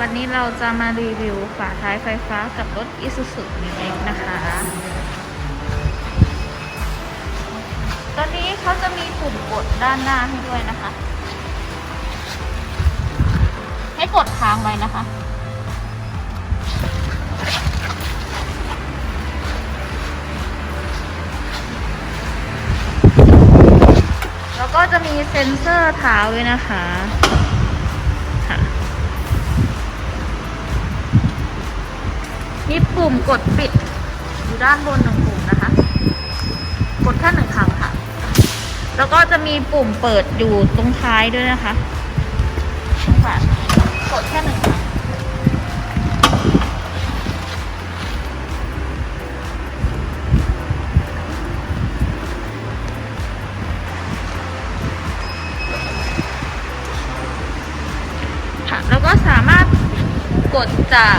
วันนี้เราจะมารีวิวฝาท้ายไฟฟ้ากับรถ Isuzu New-X นะคะ ตอนนี้เขาจะมีปุ่มกดด้านหน้าให้ด้วยนะคะ ให้กดค้างไว้นะคะ แล้วก็จะมีเซ็นเซอร์เท้าด้วยนะคะค่ะ มีปุ่มกดปิด อยู่ด้านบนหนึ่งปุ่มนะคะ กดแค่หนึ่งครั้งค่ะ แล้วก็จะมีปุ่มเปิดอยู่ตรงท้ายด้วยนะคะตรงฝากดแค่หนึ่งครั้งค่ะแล้วก็สามารถกดจาก